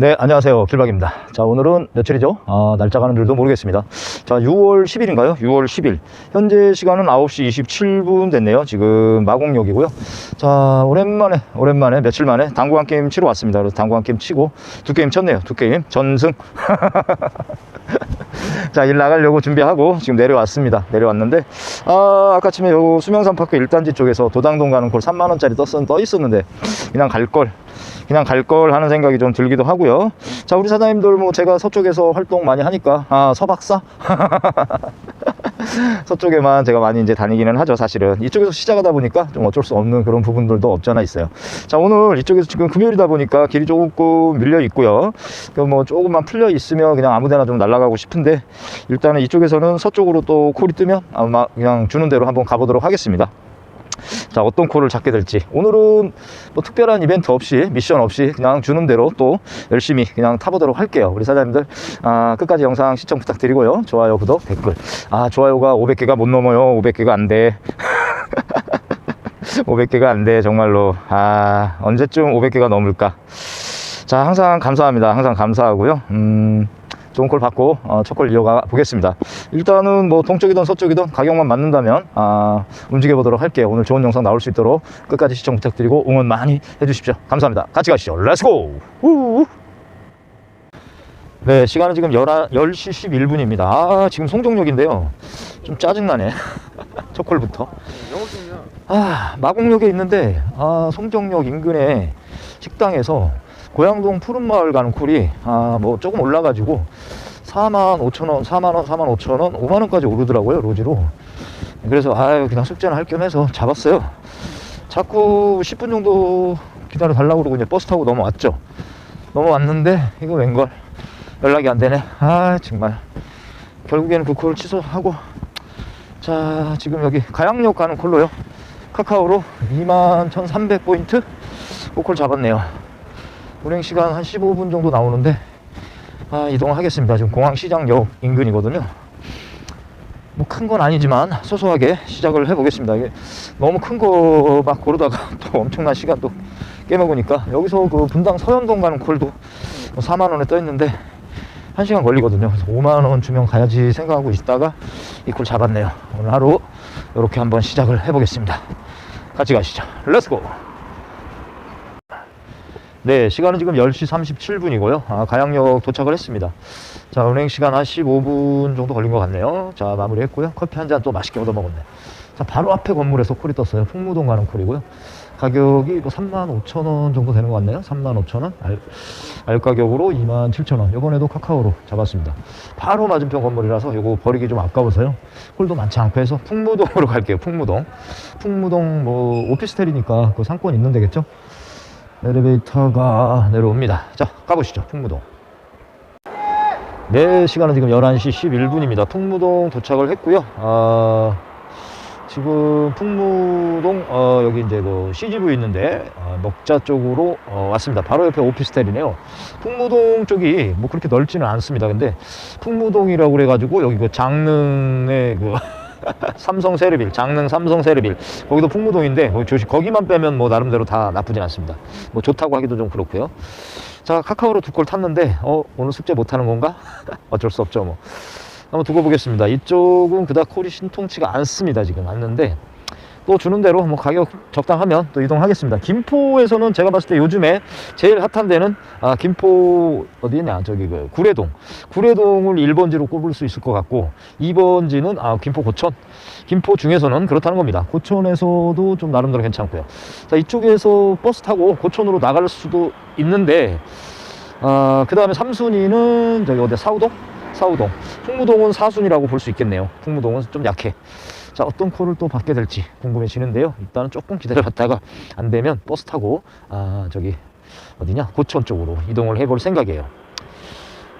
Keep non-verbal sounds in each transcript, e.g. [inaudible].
네, 안녕하세요. 길박입니다. 자, 오늘은 며칠이죠? 아, 날짜가는 줄도 모르겠습니다. 자, 6월 10일인가요? 6월 10일. 현재 시간은 9시 27분 됐네요. 지금 마곡역이고요. 자, 오랜만에, 오랜만에, 며칠 만에 당구 한 게임 치러 왔습니다. 그래서 당구 한 게임 치고 두 게임 쳤네요. 두 게임. 전승. [laughs] 자, 일 나가려고 준비하고 지금 내려왔습니다. 내려왔는데, 아, 아까 아침에 요 수명산파크 1단지 쪽에서 도당동 가는 콜 3만원짜리 떴, 떠 있었는데, 그냥 갈걸. 그냥 갈 걸 하는 생각이 좀 들기도 하고요. 자, 우리 사장님들 뭐 제가 서쪽에서 활동 많이 하니까, 아, 서박사? [laughs] 서쪽에만 제가 많이 이제 다니기는 하죠, 사실은. 이쪽에서 시작하다 보니까 좀 어쩔 수 없는 그런 부분들도 없잖아 있어요. 자, 오늘 이쪽에서 지금 금요일이다 보니까 길이 조금 밀려 있고요. 그뭐 조금만 풀려 있으면 그냥 아무 데나 좀 날아가고 싶은데, 일단은 이쪽에서는 서쪽으로 또 콜이 뜨면 아마 그냥 주는 대로 한번 가보도록 하겠습니다. 자 어떤 콜을 잡게 될지. 오늘은 뭐 특별한 이벤트 없이 미션 없이 그냥 주는 대로 또 열심히 그냥 타보도록 할게요. 우리 사장님들 아, 끝까지 영상 시청 부탁드리고요. 좋아요 구독 댓글. 아 좋아요가 500개가 못 넘어요. 500개가 안돼. 500개가 안 돼 정말로. 아 언제쯤 500개가 넘을까? 자 항상 감사합니다. 항상 감사하고요. 음 좋은 콜 받고 어, 첫콜 이어가 보겠습니다. 일단은 뭐 동쪽이든 서쪽이든 가격만 맞는다면 아, 움직여 보도록 할게요. 오늘 좋은 영상 나올 수 있도록 끝까지 시청 부탁드리고 응원 많이 해주십시오. 감사합니다. 같이 가시죠. 렛츠고. 네 시간은 지금 11, 10시 11분입니다. 아 지금 송정역인데요. 좀 짜증나네. [laughs] 첫 콜부터. 아 마곡역에 있는데 아 송정역 인근에 식당에서 고양동 푸른마을 가는 콜이 아 뭐 조금 올라가지고 4만 5천 원, 4만 원, 4만 5천 원, 5만 원까지 오르더라고요 로지로. 그래서 아유 그냥 숙제는 할 겸 해서 잡았어요. 자꾸 10분 정도 기다려 달라고 그러고 이제 버스 타고 넘어왔죠. 넘어왔는데 이거 웬걸 연락이 안 되네. 아 정말 결국에는 그 콜 취소하고 자 지금 여기 가양역 가는 콜로요. 카카오로 2만 1,300 포인트 콜 잡았네요. 운행 시간 한 15분 정도 나오는데 아, 이동하겠습니다. 지금 공항시장역 인근이거든요. 뭐 큰 건 아니지만 소소하게 시작을 해보겠습니다. 이게 너무 큰 거 막 고르다가 [laughs] 또 엄청난 시간 또 깨먹으니까 여기서 그 분당 서현동 가는 콜도 4만 원에 떠 있는데 1시간 걸리거든요. 그래서 5만 원 주면 가야지 생각하고 있다가 이 콜 잡았네요. 오늘 하루 이렇게 한번 시작을 해보겠습니다. 같이 가시죠. 렛츠고! 네, 시간은 지금 10시 37분이고요. 아, 가양역 도착을 했습니다. 자, 운행 시간 한 15분 정도 걸린 것 같네요. 자, 마무리 했고요. 커피 한 잔 또 맛있게 얻어 먹었네. 자, 바로 앞에 건물에서 콜이 떴어요. 풍무동 가는 콜이고요. 가격이 뭐 3만 5천 원 정도 되는 것 같네요. 3만 5천 원. 알, 알 가격으로 2만 7천 원. 이번에도 카카오로 잡았습니다. 바로 맞은편 건물이라서 이거 버리기 좀 아까워서요. 콜도 많지 않고 해서 풍무동으로 갈게요. 풍무동. 풍무동 뭐 오피스텔이니까 그 상권 있는 데겠죠? 엘리베이터가 내려옵니다. 자, 가보시죠. 풍무동. 네, 시간은 지금 11시 11분입니다. 풍무동 도착을 했고요. 아, 지금 풍무동, 어, 여기 이제 그 CGV 있는데, 어, 먹자 쪽으로 어, 왔습니다. 바로 옆에 오피스텔이네요. 풍무동 쪽이 뭐 그렇게 넓지는 않습니다. 근데 풍무동이라고 그래가지고 여기 그 장릉의 그 [laughs] 삼성 세르빌, 장릉 삼성 세르빌. 거기도 풍무동인데, 거기 조시, 거기만 빼면 뭐 나름대로 다 나쁘진 않습니다. 뭐 좋다고 하기도 좀 그렇고요. 자, 카카오로 두 골 탔는데, 어, 오늘 숙제 못 하는 건가? [laughs] 어쩔 수 없죠, 뭐. 한번 두고 보겠습니다. 이쪽은 그닥 콜이 신통치가 않습니다, 지금. 않는데, 또 주는 대로 뭐 가격 적당하면 또 이동하겠습니다. 김포에서는 제가 봤을 때 요즘에 제일 핫한 데는 아 김포 어디냐 저기 그 구례동 구례동을 1번지로 꼽을 수 있을 것 같고 2번지는 아 김포 고천 김포 중에서는 그렇다는 겁니다. 고천에서도 좀 나름대로 괜찮고요. 자 이쪽에서 버스 타고 고천으로 나갈 수도 있는데 아그 다음에 3순위는 저기 어디 사우동 사우동 풍무동은 4순위라고 볼 수 있겠네요. 풍무동은 좀 약해. 자 어떤 콜을 또 받게 될지 궁금해지는데요. 일단은 조금 기다려봤다가 안 되면 버스 타고 아 저기 어디냐? 고천 쪽으로 이동을 해볼 생각이에요.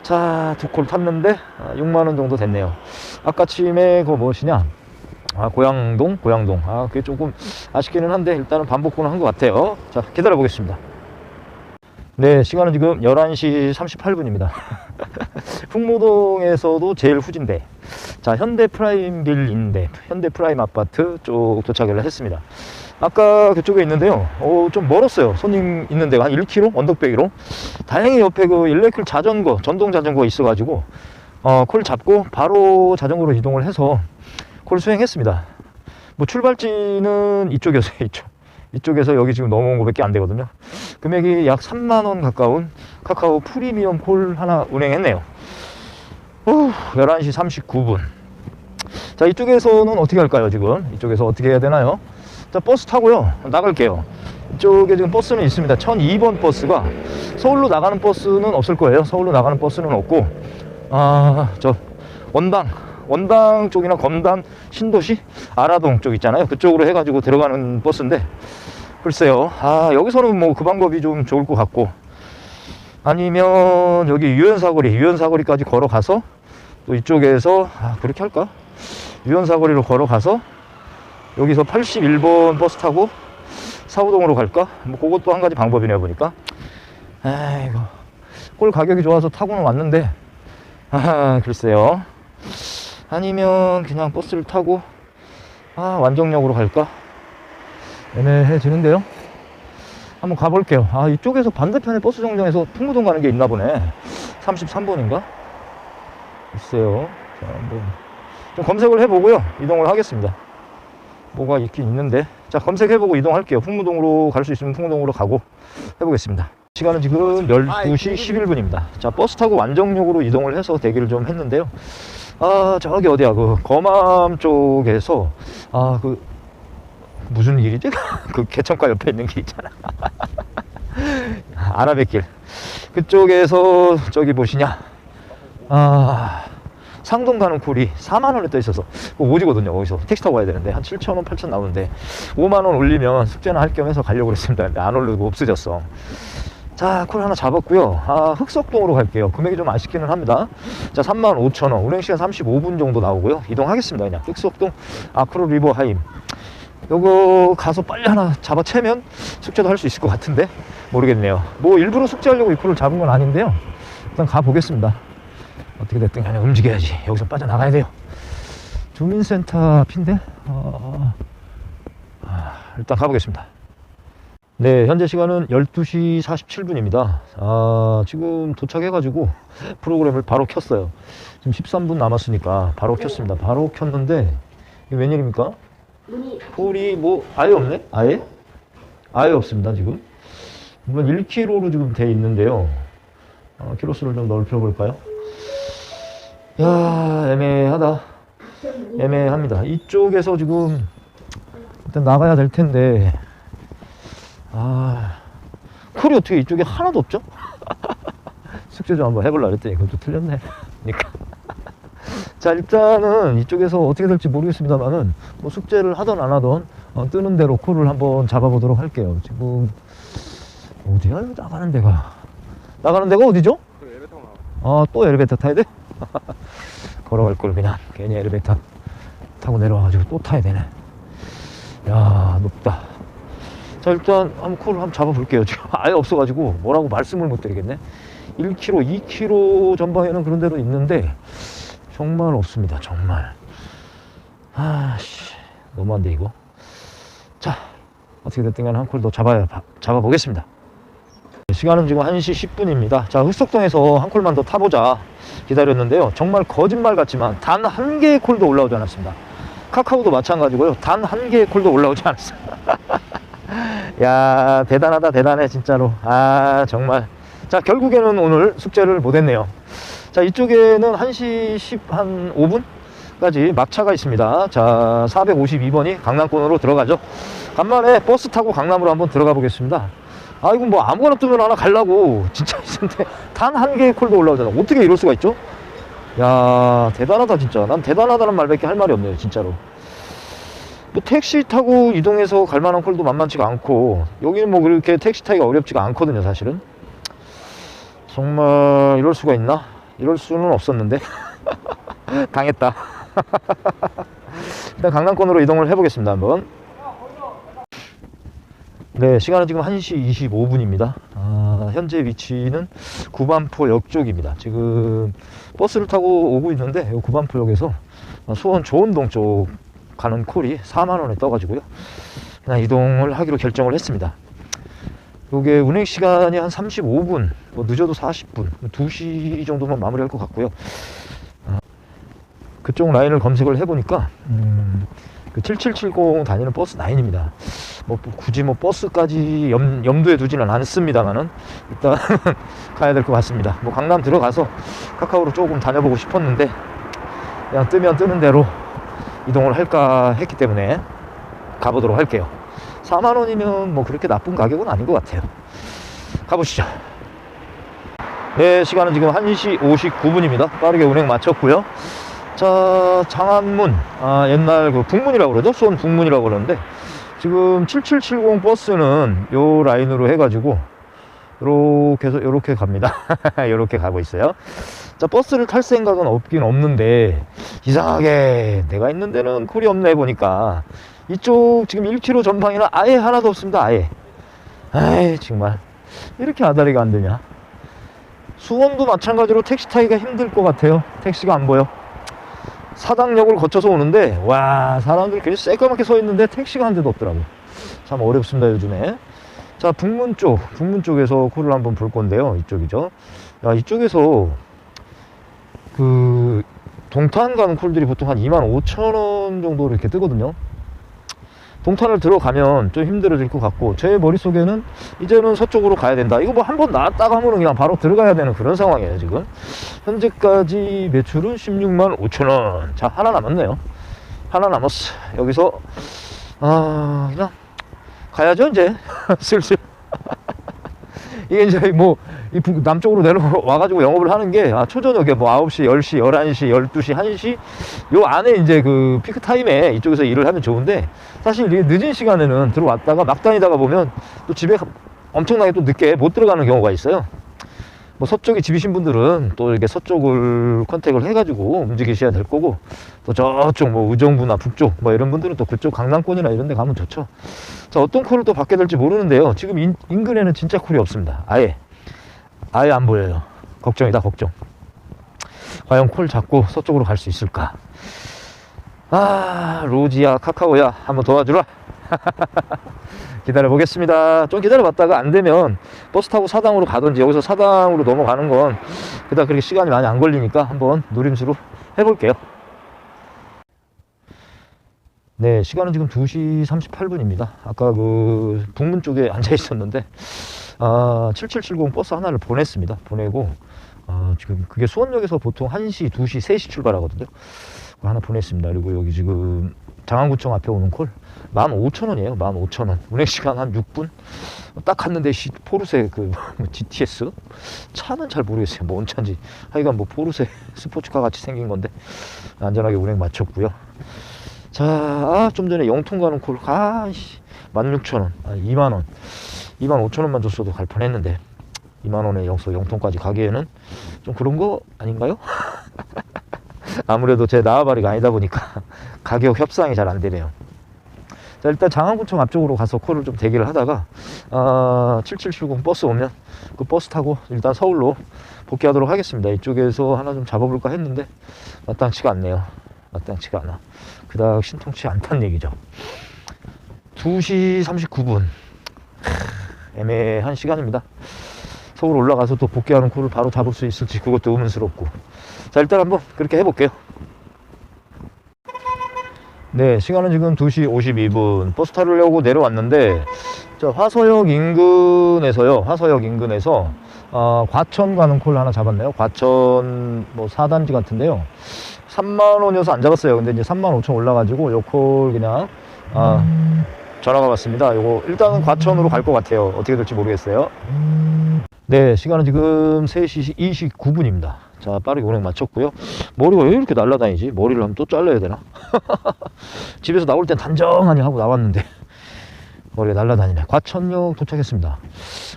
자 두 콜 탔는데 아, 6만원 정도 됐네요. 아까 침에 그거 무엇이냐? 아 고양동? 고양동. 아 그게 조금 아쉽기는 한데 일단은 반복권을 한것 같아요. 자 기다려 보겠습니다. 네, 시간은 지금 11시 38분입니다. [laughs] 풍무동에서도 제일 후진대. 자, 현대 프라임빌 인데, 현대 프라임 아파트 쪽 도착을 했습니다. 아까 그쪽에 있는데요. 어, 좀 멀었어요. 손님 있는 데가 한 1km? 언덕배기로. 다행히 옆에 그 일렉클 자전거, 전동 자전거가 있어 가지고, 어, 콜 잡고 바로 자전거로 이동을 해서 콜 수행했습니다. 뭐 출발지는 이쪽이었어요, 이쪽. [laughs] 이쪽에서 여기 지금 넘어온 거밖에 안 되거든요. 금액이 약 3만원 가까운 카카오 프리미엄 콜 하나 운행했네요. 후, 11시 39분. 자, 이쪽에서는 어떻게 할까요, 지금? 이쪽에서 어떻게 해야 되나요? 자, 버스 타고요. 나갈게요. 이쪽에 지금 버스는 있습니다. 1002번 버스가 서울로 나가는 버스는 없을 거예요. 서울로 나가는 버스는 없고, 아, 저, 원당, 원당 쪽이나 검단, 신도시, 아라동 쪽 있잖아요. 그쪽으로 해가지고 들어가는 버스인데, 글쎄요. 아, 여기서는 뭐 그 방법이 좀 좋을 것 같고, 아니면 여기 유연사거리, 유연사거리까지 걸어가서 또 이쪽에서, 아, 그렇게 할까? 유연사거리로 걸어가서 여기서 81번 버스 타고 사우동으로 갈까? 뭐 그것도 한 가지 방법이네요 보니까 아이고 꼴 가격이 좋아서 타고는 왔는데 아 글쎄요 아니면 그냥 버스를 타고 아 완정역으로 갈까? 애매해지는데요 한번 가볼게요. 아 이쪽에서 반대편에 버스 정류장에서 풍무동 가는 게 있나 보네. 33번인가? 글쎄요. 자, 한번 좀 검색을 해보고요. 이동을 하겠습니다. 뭐가 있긴 있는데. 자 검색해보고 이동할게요. 풍무동으로 갈 수 있으면 풍무동으로 가고 해보겠습니다. 시간은 지금 12시 11분입니다. 자 버스 타고 완정역으로 이동을 해서 대기를 좀 했는데요. 아 저기 어디야? 그 거맘 쪽에서 아그 무슨 길이지? [laughs] 그 개천가 옆에 있는 길 있잖아 [laughs] 아라뱃길 그쪽에서 저기 보시냐 아 상동 가는 콜이 4만 원에 떠 있어서 오지거든요. 거기서 택시 타고 가야 되는데 한 7천 원, 8천 나오는데 5만 원 올리면 숙제나 할 겸 해서 가려고 그랬습니다. 근데 안 오르고 없어졌어. 자, 콜 하나 잡았고요. 아, 흑석동으로 갈게요. 금액이 좀 아쉽기는 합니다. 자, 3만 5천 원. 운행 시간 35분 정도 나오고요. 이동하겠습니다. 그냥 흑석동 아크로 리버 하임. 요거 가서 빨리 하나 잡아채면 숙제도 할 수 있을 것 같은데 모르겠네요. 뭐 일부러 숙제하려고 이 콜을 잡은 건 아닌데요. 일단 가보겠습니다. 어떻게 됐든 간에 움직여야지. 여기서 빠져나가야 돼요. 주민센터 앞인데? 어, 아, 일단 가보겠습니다. 네, 현재 시간은 12시 47분입니다. 아, 지금 도착해 가지고 프로그램을 바로 켰어요. 지금 13분 남았으니까 바로 켰습니다. 바로 켰는데, 이게 웬일입니까? 폴이 뭐, 아예 없네? 아예? 아예 없습니다, 지금. 물론 1km로 지금 돼 있는데요. 어, 키로수를 좀 넓혀 볼까요? 야 애매하다 애매합니다 이쪽에서 지금 일단 나가야 될 텐데 아 콜이 어떻게 이쪽에 하나도 없죠? [laughs] 숙제 좀 한번 해볼라 그랬더니 그것도 틀렸네 그러니까 자 일단은 이쪽에서 어떻게 될지 모르겠습니다만은 뭐 숙제를 하던 안 하던 어, 뜨는 대로 콜을 한번 잡아보도록 할게요. 지금 어디야? 나가는 데가. 나가는 데가 어디죠? 아또 엘리베이터 타야 돼? [laughs] 걸어갈 걸 그냥 괜히 엘리베이터 타고 내려와가지고 또 타야 되네. 야 높다. 자 일단 한번 콜을 한번 잡아볼게요. 지금 [laughs] 아예 없어가지고 뭐라고 말씀을 못 드리겠네. 1km 2km 전방에는 그런 데로 있는데 정말 없습니다 정말 아씨 너무한데 이거 자 어떻게 됐든 간에 한콜 더 잡아야 잡아보겠습니다 시간은 지금 1시 10분입니다. 자, 흑석동에서 한 콜만 더 타보자 기다렸는데요. 정말 거짓말 같지만 단 한 개의 콜도 올라오지 않았습니다. 카카오도 마찬가지고요. 단 한 개의 콜도 올라오지 않았어요. [laughs] 야, 대단하다, 대단해, 진짜로. 아, 정말. 자, 결국에는 오늘 숙제를 못 했네요. 자, 이쪽에는 1시 10, 한 5분 까지 막차가 있습니다. 자, 452번이 강남권으로 들어가죠. 간만에 버스 타고 강남으로 한번 들어가 보겠습니다. 아 이거 뭐 아무거나 뜨면 하나 갈라고 진짜 [laughs] 있는데 단 한 개의 콜도 올라오잖아 어떻게 이럴 수가 있죠? 야 대단하다 진짜 난 대단하다는 말밖에 할 말이 없네요 진짜로 뭐 택시 타고 이동해서 갈 만한 콜도 만만치가 않고 여기는 뭐 그렇게 택시 타기가 어렵지가 않거든요 사실은 정말 이럴 수가 있나? 이럴 수는 없었는데 [laughs] 당했다 [laughs] 일단 강남권으로 이동을 해보겠습니다 한번 네, 시간은 지금 1시 25분입니다. 아, 현재 위치는 구반포역 쪽입니다. 지금 버스를 타고 오고 있는데 이 구반포역에서 수원 조원동 쪽 가는 콜이 4만 원에 떠가지고요. 그냥 이동을 하기로 결정을 했습니다. 요게 운행 시간이 한 35분, 뭐 늦어도 40분, 2시 정도면 마무리할 것 같고요. 어, 그쪽 라인을 검색을 해보니까 음, 그 7770 다니는 버스 9입니다. 뭐 굳이 뭐 버스까지 염, 염두에 두지는 않습니다만은 일단 [laughs] 가야 될 것 같습니다. 뭐 강남 들어가서 카카오로 조금 다녀보고 싶었는데 그냥 뜨면 뜨는 대로 이동을 할까 했기 때문에 가보도록 할게요. 4만 원이면 뭐 그렇게 나쁜 가격은 아닌 것 같아요. 가보시죠. 네, 시간은 지금 1시 59분입니다. 빠르게 운행 마쳤고요. 자, 장안문, 아, 옛날 그 북문이라고 그러죠? 수원 북문이라고 그러는데, 지금 7770 버스는 요 라인으로 해가지고, 요렇게 해서 요렇게 갑니다. [laughs] 요렇게 가고 있어요. 자, 버스를 탈 생각은 없긴 없는데, 이상하게 내가 있는 데는 콜이 없네 보니까, 이쪽 지금 1km 전방에는 아예 하나도 없습니다. 아예. 아이, 정말. 이렇게 아다리가 안 되냐. 수원도 마찬가지로 택시 타기가 힘들 것 같아요. 택시가 안 보여. 사당역을 거쳐서 오는데 와 사람들이 괜히 새까맣게 서 있는데 택시가 한 대도 없더라고 참 어렵습니다 요즘에 자 북문 쪽 북문 쪽에서 콜을 한번 볼 건데요 이쪽이죠 야 이쪽에서 그 동탄 가는 콜들이 보통 한 25,000원 정도 이렇게 뜨거든요 동탄을 들어가면 좀 힘들어질 것 같고 제 머릿속에는 이제는 서쪽으로 가야 된다. 이거 뭐 한 번 나왔다가 하면 그냥 바로 들어가야 되는 그런 상황이에요 지금. 현재까지 매출은 16만 5천원. 자 하나 남았네요. 하나 남았어. 여기서 아 그냥 가야죠 이제. [laughs] 슬슬. [laughs] 이게 이제 뭐, 이 북- 남쪽으로 내려와가지고 [laughs] 영업을 하는 게, 아, 초저녁에 뭐 9시, 10시, 11시, 12시, 1시, 요 안에 이제 그 피크 타임에 이쪽에서 일을 하면 좋은데, 사실 이게 늦은 시간에는 들어왔다가 막 다니다가 보면 또 집에 가- 엄청나게 또 늦게 못 들어가는 경우가 있어요. 뭐 서쪽에 집이신 분들은 또 이렇게 서쪽을 컨택을 해가지고 움직이셔야 될 거고, 또 저쪽 뭐 의정부나 북쪽 뭐 이런 분들은 또 그쪽 강남권이나 이런 데 가면 좋죠. 자, 어떤 콜을 또 받게 될지 모르는데요. 지금 인, 인근에는 진짜 콜이 없습니다. 아예. 아예 안 보여요. 걱정이다, 걱정. 과연 콜 잡고 서쪽으로 갈 수 있을까? 아, 로지야, 카카오야, 한번 도와주라. [laughs] 기다려 보겠습니다. 좀 기다려 봤다가 안 되면 버스 타고 사당으로 가든지 여기서 사당으로 넘어가는 건 그닥 그렇게 시간이 많이 안 걸리니까 한번 노림수로 해볼게요. 네, 시간은 지금 2시 38분입니다. 아까 그 북문 쪽에 앉아 있었는데, 아, 7770 버스 하나를 보냈습니다. 보내고, 아, 지금 그게 수원역에서 보통 1시, 2시, 3시 출발하거든요. 하나 보냈습니다. 그리고 여기 지금 장안구청 앞에 오는 콜 15,000원이에요. 15,000원. 운행 시간 한 6분? 딱 갔는데 시, 포르쉐 그 [laughs] 뭐, GTS? 차는 잘 모르겠어요. 뭔 차인지. 하여간 뭐 포르쉐 [laughs] 스포츠카 같이 생긴 건데 안전하게 운행 마쳤고요. 자, 아, 좀 전에 영통 가는 콜, 아, 씨, 16,000원, 아, 2만 원. 2만 5천 원만 줬어도 갈 뻔 했는데, 2만 원에 영서 영통까지 가기에는 좀 그런 거 아닌가요? [laughs] 아무래도 제 나와바리가 아니다 보니까 [laughs] 가격 협상이 잘 안 되네요. 자, 일단 장안구청 앞쪽으로 가서 콜을 좀 대기를 하다가, 아, 7770 버스 오면 그 버스 타고 일단 서울로 복귀하도록 하겠습니다. 이쪽에서 하나 좀 잡아볼까 했는데, 마땅치가 않네요. 마땅치가 않아. 그닥 신통치 않다는 얘기죠. 2시 39분. 애매한 시간입니다. 서울 올라가서 또 복귀하는 콜을 바로 잡을 수 있을지 그것도 의문스럽고. 자, 일단 한번 그렇게 해볼게요. 네, 시간은 지금 2시 52분. 버스 타려고 내려왔는데, 저 화서역 인근에서요, 화서역 인근에서, 어, 과천 가는 콜 하나 잡았네요. 과천 뭐 4단지 같은데요. 3만 원이어서 안 잡았어요. 근데 이제 3만 5천 올라가지고 요콜 그냥 아, 전화가 왔습니다. 요거 일단은 과천으로 갈 것 같아요. 어떻게 될지 모르겠어요. 네, 시간은 지금 3시 29분입니다. 자, 빠르게 운행 마쳤고요. 머리가 왜 이렇게 날아다니지? 머리를 한번 또 잘라야 되나? [laughs] 집에서 나올 땐 단정하니 하고 나왔는데 [laughs] 머리가 날아다니네. 과천역 도착했습니다.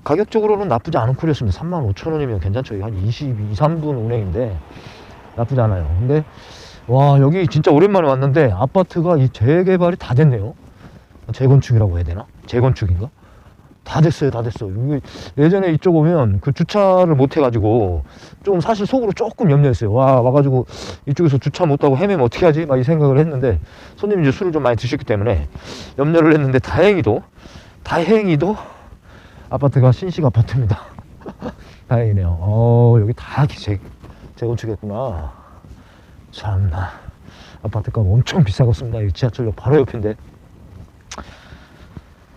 가격적으로는 나쁘지 않은 콜이었습니다. 35,000원이면 괜찮죠. 이거 한 22, 3분 운행인데 나쁘지 않아요. 근데 와 여기 진짜 오랜만에 왔는데 아파트가 이 재개발이 다 됐네요. 재건축이라고 해야 되나? 재건축인가? 다 됐어요, 다 됐어. 예전에 이쪽 오면 그 주차를 못 해가지고 좀 사실 속으로 조금 염려했어요. 와, 와가지고 이쪽에서 주차 못하고 헤매면 어떻게 하지? 막 이 생각을 했는데 손님이 이제 술을 좀 많이 드셨기 때문에 염려를 했는데 다행히도, 다행히도 아파트가 신식 아파트입니다. [laughs] 다행이네요. 어, 여기 다 재, 재건축했구나. 참나. 아파트 값 엄청 비싸겠습니다. 이 지하철역 바로 옆인데.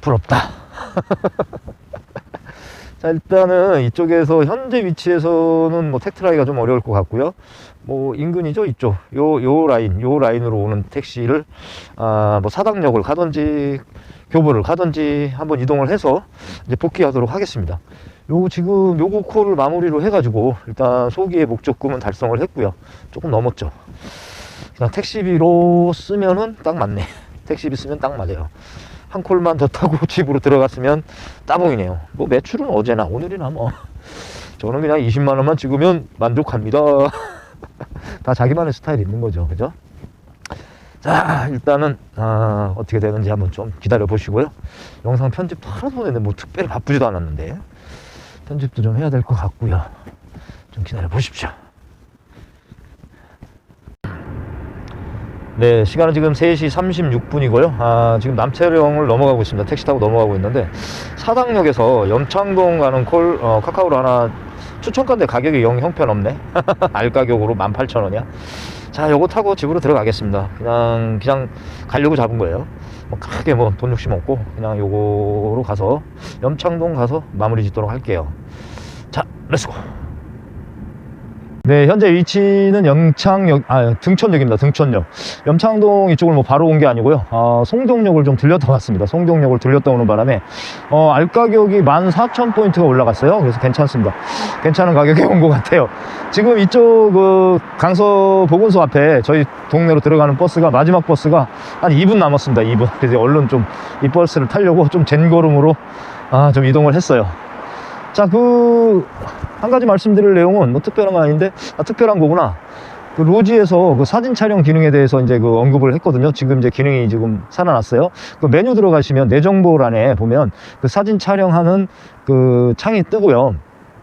부럽다. [laughs] 자, 일단은 이쪽에서 현재 위치에서는 뭐 택트라이가 좀 어려울 것 같고요. 뭐 인근이죠, 이쪽. 요, 요 라인, 요 라인으로 오는 택시를, 아, 뭐 사당역을 가든지, 교보를 가든지 한번 이동을 해서 이제 복귀하도록 하겠습니다. 요 지금 요거 콜을 마무리로 해가지고 일단 소기의 목적금은 달성을 했고요. 조금 넘었죠. 택시비로 쓰면은 딱 맞네. [laughs] 택시비 쓰면 딱 맞아요. 한 콜만 더 타고 [laughs] 집으로 들어갔으면 따봉이네요. 뭐 매출은 어제나 오늘이나 뭐 [laughs] 저는 그냥 20만 원만 찍으면 만족합니다. [laughs] 다 자기만의 스타일이 있는 거죠, 그죠? 자, 일단은 아, 어떻게 되는지 한번 좀 기다려 보시고요. 영상 편집도 하나도 안 했는데 뭐 특별히 바쁘지도 않았는데 편집도 좀 해야 될 것 같고요. 좀 기다려 보십시오. 네, 시간은 지금 3시 36분이고요. 아, 지금 남채령을 넘어가고 있습니다. 택시 타고 넘어가고 있는데 사당역에서 염창동 가는 콜 어, 카카오로 하나 추천가인데 가격이 영 형편없네. [laughs] 알 가격으로 18,000원이야. 자, 요거 타고 집으로 들어가겠습니다. 그냥 그냥 가려고 잡은 거예요. 뭐 크게 뭐 돈 욕심 없고 그냥 요거로 가서 염창동 가서 마무리 짓도록 할게요. 자, 렛츠고. 네, 현재 위치는 영창역, 아, 등촌역입니다. 등촌역. 염창동 이쪽을 뭐 바로 온 게 아니고요. 아, 송정역을 좀 들렸다 왔습니다. 송정역을 들렸다 오는 바람에, 어, 알 가격이 14,000포인트가 올라갔어요. 그래서 괜찮습니다. 괜찮은 가격에 온 것 같아요. 지금 이쪽, 그, 강서 보건소 앞에 저희 동네로 들어가는 버스가, 마지막 버스가 한 2분 남았습니다. 2분. 그래서 얼른 좀 이 버스를 타려고 좀 젠걸음으로, 아, 좀 이동을 했어요. 자, 그, 한 가지 말씀드릴 내용은 뭐 특별한 건 아닌데, 아, 특별한 거구나. 그 로지에서 그 사진 촬영 기능에 대해서 이제 그 언급을 했거든요. 지금 이제 기능이 지금 살아났어요. 그 메뉴 들어가시면 내 정보란에 보면 그 사진 촬영하는 그 창이 뜨고요.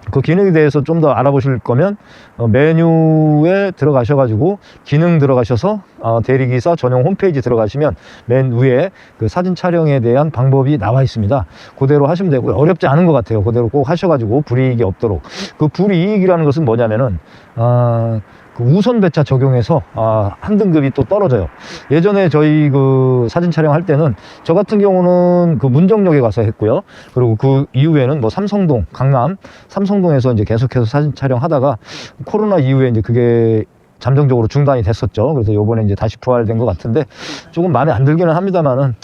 그 기능에 대해서 좀 더 알아보실 거면 어, 메뉴에 들어가셔가지고 기능 들어가셔서 어, 대리기사 전용 홈페이지 들어가시면 맨 위에 그 사진 촬영에 대한 방법이 나와 있습니다. 그대로 하시면 되고요. 어렵지 않은 것 같아요. 그대로 꼭 하셔가지고 불이익이 없도록. 그 불이익이라는 것은 뭐냐면은 아, 그 우선 배차 적용해서 아, 한 등급이 또 떨어져요. 예전에 저희 그 사진 촬영할 때는 저 같은 경우는 그 문정역에 가서 했고요. 그리고 그 이후에는 뭐 삼성동, 강남, 삼성동에서 이제 계속해서 사진 촬영하다가 코로나 이후에 이제 그게 잠정적으로 중단이 됐었죠. 그래서 요번에 이제 다시 부활된 것 같은데 조금 마음에 안 들기는 합니다만은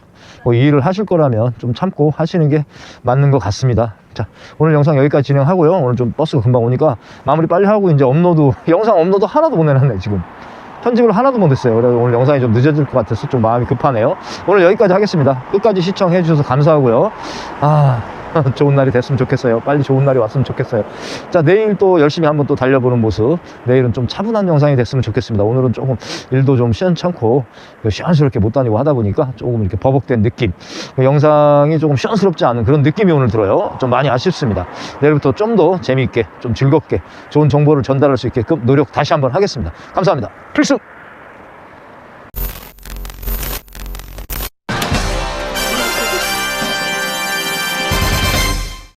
뭐 이 일을 하실 거라면 좀 참고 하시는 게 맞는 것 같습니다. 자, 오늘 영상 여기까지 진행하고요. 오늘 좀 버스가 금방 오니까 마무리 빨리 하고 이제 업로드, 영상 업로드 하나도 못 해놨네, 지금. 편집을 하나도 못했어요. 그래서 오늘 영상이 좀 늦어질 것 같아서 좀 마음이 급하네요. 오늘 여기까지 하겠습니다. 끝까지 시청해 주셔서 감사하고요. 아, [laughs] 좋은 날이 됐으면 좋겠어요. 빨리 좋은 날이 왔으면 좋겠어요. 자, 내일 또 열심히 한번 또 달려보는 모습. 내일은 좀 차분한 영상이 됐으면 좋겠습니다. 오늘은 조금 일도 좀 시원찮고 그 시원스럽게 못 다니고 하다 보니까 조금 이렇게 버벅된 느낌. 그 영상이 조금 시원스럽지 않은 그런 느낌이 오늘 들어요. 좀 많이 아쉽습니다. 내일부터 좀 더 재미있게, 좀 즐겁게 좋은 정보를 전달할 수 있게끔 노력 다시 한번 하겠습니다. 감사합니다. 필수!